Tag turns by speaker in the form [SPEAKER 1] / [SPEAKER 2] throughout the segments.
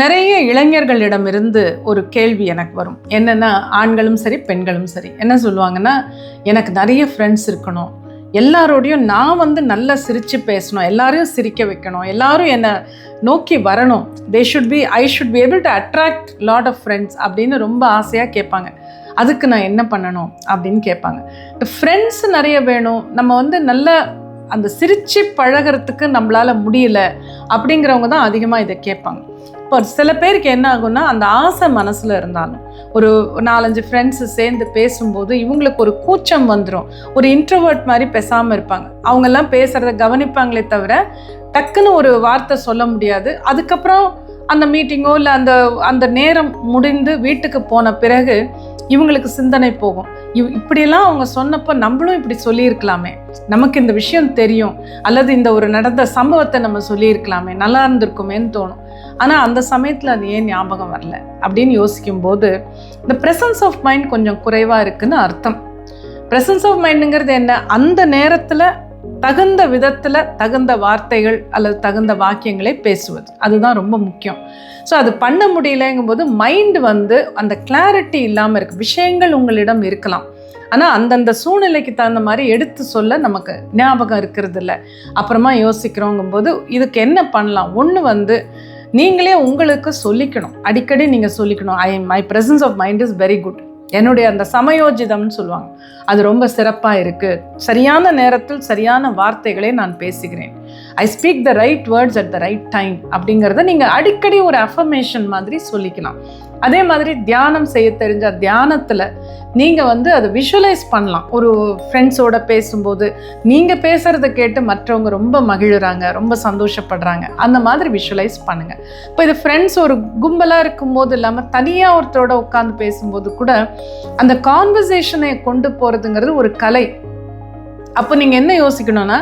[SPEAKER 1] நிறைய இளைஞர்களிடமிருந்து ஒரு கேள்வி எனக்கு வரும். என்னென்னா ஆண்களும் சரி பெண்களும் சரி. என்ன சொல்லுவாங்கன்னா எனக்கு நிறைய ஃப்ரெண்ட்ஸ் இருக்கணும். எல்லாரோடையும் நான் வந்து நல்லா சிரித்து பேசணும். எல்லாரையும் சிரிக்க வைக்கணும். எல்லாரும் என்னை நோக்கி வரணும். They should be I should be able to attract lot of friends அப்படின்னு ரொம்ப ஆசையாக கேட்பாங்க. அதுக்கு நான் என்ன பண்ணணும் அப்படின்னு கேட்பாங்க. ஃப்ரெண்ட்ஸ் நிறைய வேணும். நம்ம வந்து நல்ல அந்த சிரித்து பழகிறதுக்கு நம்மளால் முடியல அப்படிங்கிறவங்க தான் அதிகமாக இதை கேட்பாங்க. ஒரு சில பேருக்கு என்ன ஆகும்னா அந்த ஆசை மனசில் இருந்தாலும் ஒரு நாலஞ்சு ஃப்ரெண்ட்ஸு சேர்ந்து பேசும்போது இவங்களுக்கு ஒரு கூச்சம் வந்துடும் ஒரு இன்ட்ரோவர்ட் மாதிரி பேசாமல் இருப்பாங்க. அவங்கெல்லாம் பேசுகிறத கவனிப்பாங்களே தவிர டக்குன்னு ஒரு வார்த்தை சொல்ல முடியாது. அதுக்கப்புறம் அந்த மீட்டிங்கோ இல்லை அந்த அந்த நேரம் முடிந்து வீட்டுக்கு போன பிறகு இவங்களுக்கு சிந்தனை போகும். இவ் இப்படியெல்லாம் அவங்க சொன்னப்போ நம்மளும் இப்படி சொல்லியிருக்கலாமே. நமக்கு இந்த விஷயம் தெரியும். அல்லது இந்த ஒரு நடந்த சம்பவத்தை நம்ம சொல்லியிருக்கலாமே. நல்லா இருந்திருக்குமேன்னு தோணும். ஆனால் அந்த சமயத்தில் அது ஏன் ஞாபகம் வரல அப்படின்னு யோசிக்கும்போது இந்த ப்ரெசன்ஸ் ஆஃப் மைண்ட் கொஞ்சம் குறைவாக இருக்குன்னு அர்த்தம். ப்ரெசன்ஸ் ஆஃப் மைண்டுங்கிறது என்ன? அந்த நேரத்தில் தகுந்த விதத்தில் தகுந்த வார்த்தைகள் அல்லது தகுந்த வாக்கியங்களை பேசுவது. அதுதான் ரொம்ப முக்கியம். ஸோ அது பண்ண முடியலங்கும்போது மைண்டு வந்து அந்த கிளாரிட்டி இல்லாமல் இருக்குது விஷயங்கள் உங்களிடம் இருக்கலாம். ஆனால் அந்தந்த சூழ்நிலைக்கு தகுந்த மாதிரி எடுத்து சொல்ல நமக்கு ஞாபகம் இருக்கிறது இல்லை அப்புறமா யோசிக்கிறோங்கும்போது இதுக்கு என்ன பண்ணலாம்? ஒன்று வந்து நீங்களே உங்களுக்கு சொல்லிக்கணும். அடிக்கடி நீங்கள் சொல்லிக்கணும். I my presence of mind is very good என்னுடைய அந்த சமயோஜிதம்னு சொல்லுவாங்க. அது ரொம்ப சிறப்பாக இருக்குது சரியான நேரத்தில் சரியான வார்த்தைகளை நான் பேசுகிறேன். I speak the right words at the right time அப்படிங்கிறத நீங்கள் அடிக்கடி ஒரு அஃபர்மேஷன் மாதிரி சொல்லிக்கலாம். அதே மாதிரி தியானம் செய்ய தெரிஞ்ச தியானத்தில் நீங்கள் வந்து அதை விஷுவலைஸ் பண்ணலாம். ஒரு ஃப்ரெண்ட்ஸோட பேசும்போது நீங்கள் பேசுகிறத கேட்டு மற்றவங்க ரொம்ப மகிழுறாங்க ரொம்ப சந்தோஷப்படுறாங்க. அந்த மாதிரி விஷுவலைஸ் பண்ணுங்கள் இப்போ இது ஃப்ரெண்ட்ஸ் ஒரு கும்பலாக இருக்கும்போது இல்லாமல் தனியாக ஒருத்தரோட உட்காந்து பேசும்போது கூட அந்த கான்வர்சேஷனை கொண்டு போகிறதுங்கிறது ஒரு கலை. அப்போ நீங்கள் என்ன யோசிக்கணும்னா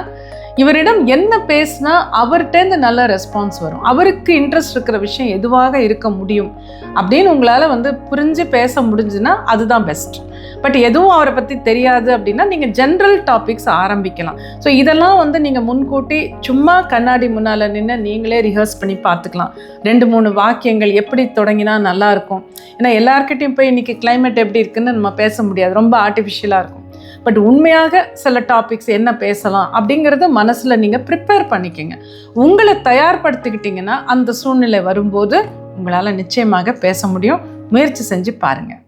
[SPEAKER 1] இவரிடம் என்ன பேசினா அவர்கிட்டேருந்து நல்ல ரெஸ்பான்ஸ் வரும். அவருக்கு இன்ட்ரெஸ்ட் இருக்கிற விஷயம் எதுவாக இருக்க முடியும் அப்படின்னு உங்களால் வந்து புரிஞ்சு பேச முடிஞ்சுன்னா அதுதான் பெஸ்ட் பட் எதுவும் அவரை பற்றி தெரியாது அப்படின்னா நீங்கள் ஜென்ரல் டாபிக்ஸ் ஆரம்பிக்கலாம். ஸோ இதெல்லாம் வந்து நீங்கள் முன்கூட்டி சும்மா கண்ணாடி முன்னால் நின்று நீங்களே ரிஹர்ஸ் பண்ணி பார்த்துக்கலாம். ரெண்டு மூணு வாக்கியங்கள் எப்படி தொடங்கினா நல்லாயிருக்கும் ஏன்னா எல்லாருக்கிட்டையும் போய் இன்றைக்கி கிளைமேட் எப்படி இருக்குன்னு நம்ம பேச முடியாது. ரொம்ப ஆர்டிஃபிஷியலாக இருக்கும். பட் உண்மையாக சில டாபிக்ஸ் என்ன பேசலாம் அப்படிங்கிறத மனசில் நீங்கள் ப்ரிப்பேர் பண்ணிக்கோங்க. உங்களை தயார்படுத்திக்கிட்டிங்கன்னா அந்த சூழ்நிலை வரும்போது உங்களால் நிச்சயமாக பேச முடியும். முயற்சி செஞ்சு பாருங்கள்